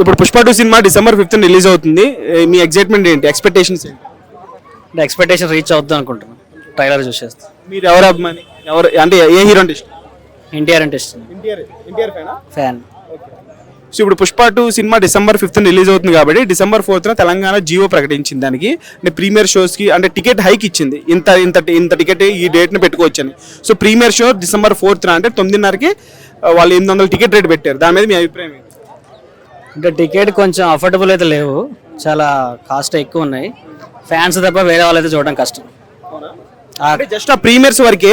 ఇప్పుడు Pushpa two cinema December fifth release అవుతుంది. మీ ఎగ్జైట్మెంట్ ఏంటి? ఎక్స్పెక్టేషన్స్ ఏంటి? అంటే ఎక్స్పెక్టేషన్ రీచ్ అవుద్దాం అనుకుంటున్నాను ట్రైలర్ చూసేస్తే. మీరు ఎవరు అభిమాని? ఎవరు అంటే ఏ హీరో అంటే ఇష్టం? ఎన్టీఆర్ అంటే ఇష్టం. ఎన్టీఆర్ ఎన్టీఆర్ ఫ్యానా? ఫ్యాన్. సో ఇప్పుడు Pushpa two cinema December fifth release అవుతుంది కాబట్టి డిసెంబర్ ఫోర్త్న తెలంగాణ జియో ప్రకటించింది దానికి. అంటే ప్రీమియర్ షోస్కి అంటే టికెట్ హైక్ ఇచ్చింది. ఇంత ఇంత ఇంత టికెట్ ఈ డేట్ని పెట్టుకోవచ్చని. సో ప్రీమియర్ షో డిసెంబర్ ఫోర్త్న అంటే తొమ్మిదిన్నరకి వాళ్ళు ఎనిమిది వందల టికెట్ రేట్ పెట్టారు. దాని మీద మీ అభిప్రాయం ఏంటి? అంటే టికెట్ కొంచెం అఫోర్డబుల్ అయితే లేవు. చాలా కాస్ట్ ఎక్కువ ఉన్నాయి. ఫ్యాన్స్ తప్ప వేరే వాళ్ళు అయితే చూడడం కష్టం. అంటే జస్ట్ ఆ ప్రీమియర్స్ వరకే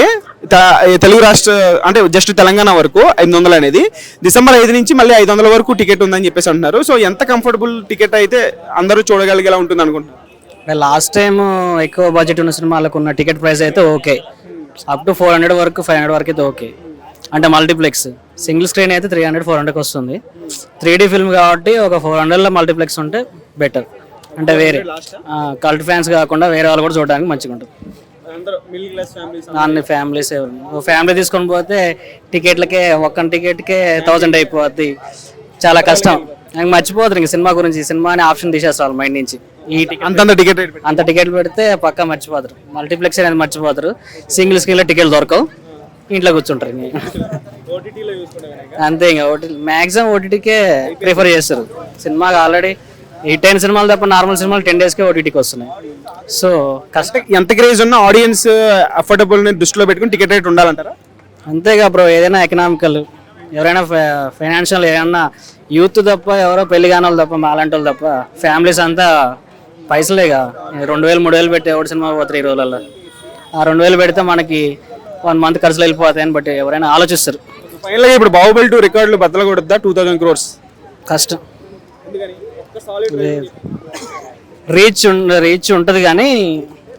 తెలుగు రాష్ట్ర అంటే జస్ట్ తెలంగాణ వరకు ఐదు వందలు అనేది. డిసెంబర్ ఐదు నుంచి మళ్ళీ ఐదు వందల వరకు టికెట్ ఉందని చెప్పేసి అంటున్నారు. సో ఎంత కంఫర్టబుల్ టికెట్ అయితే అందరూ చూడగలిగేలా ఉంటుంది అనుకుంటున్నారు? లాస్ట్ టైం ఎక్కువ బడ్జెట్ ఉన్న సినిమాలకు ఉన్న టికెట్ ప్రైస్ అయితే okay up to four hundred వరకు ఫైవ్ హండ్రెడ్ వరకు అయితే ఓకే అంటే మల్టీప్లెక్స్. సింగిల్ స్క్రీన్ అయితే త్రీ హండ్రెడ్ ఫోర్ హండ్రెడ్కి వస్తుంది. త్రీ డీ ఫిల్మ్ కాబట్టి ఒక ఫోర్ హండ్రెడ్లో మల్టీప్లెక్స్ ఉంటే బెటర్ అంటే వేరే. కల్ట్ ఫ్యాన్స్ కాకుండా వేరే వాళ్ళు కూడా చూడడానికి మంచిగా ఉంటుంది. అన్ని ఫ్యామిలీస్ ఫ్యామిలీ తీసుకొని పోతే టికెట్లకే ఒక్క టికెట్కే థౌజండ్ అయిపోద్ది. చాలా కష్టం. నాకు మర్చిపోతారు ఇంక సినిమా గురించి. సినిమా అనే ఆప్షన్ తీసేస్తారు మైండ్ నుంచి. ఈ టికెట్ అంతంత టికెట్ అంత టికెట్లు పెడితే పక్కా మర్చిపోతారు. మల్టీప్లెక్స్ అనేది మర్చిపోతారు. సింగిల్ స్క్రీన్లో టికెట్లు దొరకవు. ఇంట్లో కూర్చుంటారు. అంతే ఇంకా ఓటీ మ్యాక్సిమం ఓటీటీకే ప్రిఫర్ చేస్తారు. సినిమాకి ఆల్రెడీ ఈ టెన్ సినిమాలు తప్ప నార్మల్ సినిమాలు టెన్ డేస్కే ఓటీటీకి వస్తున్నాయి. సో కష్టం ఎంత క్రేజ్ ఉన్న ఆడియన్స్ అఫోర్డబుల్ దృష్టిలో పెట్టుకుని టికెట్ రేట్ ఉండాలంటారా? అంతేగా బ్రో ఏదైనా ఎకనామికల్ ఎవరైనా ఫైనాన్షియల్ ఏమన్నా యూత్ తప్ప ఎవరో పెళ్ళి కాని వాళ్ళు తప్ప మాలాంటి వాళ్ళు తప్ప ఫ్యామిలీస్ అంతా పైసలేగా రెండు వేలు మూడు వేలు పెట్టి ఎవరి సినిమా పోతారు ఈ రోజులలో ఆ రెండు వేలు పెడితే మనకి వన్ మంత్ ఖర్చులు వెళ్ళిపోతాయని బట్టి ఎవరైనా ఆలోచిస్తారు. ఫైనల్గా ఇప్పుడు బాహుబలి టూ రికార్డులు బద్దలు కొడద్దా టూ థౌసండ్ క్రోర్స్ కష్టం రీచ్ ఉండ రీచ్ ఉంటుంది కానీ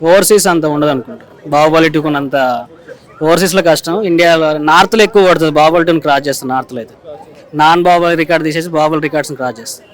ఓవర్సీస్ అంత ఉండదు అనుకుంటా. బాహుబలి టూకు అంత ఓవర్సీస్లో కష్టం. ఇండియాలో నార్త్లో ఎక్కువ పడుతుంది. బాహుబలి టూని క్రాస్ చేస్తుంది నార్త్లో అయితే. నాన్ బాహుబలి రికార్డ్ తీసేసి బాహుబలి రికార్డ్స్ని క్రాస్ చేస్తుంది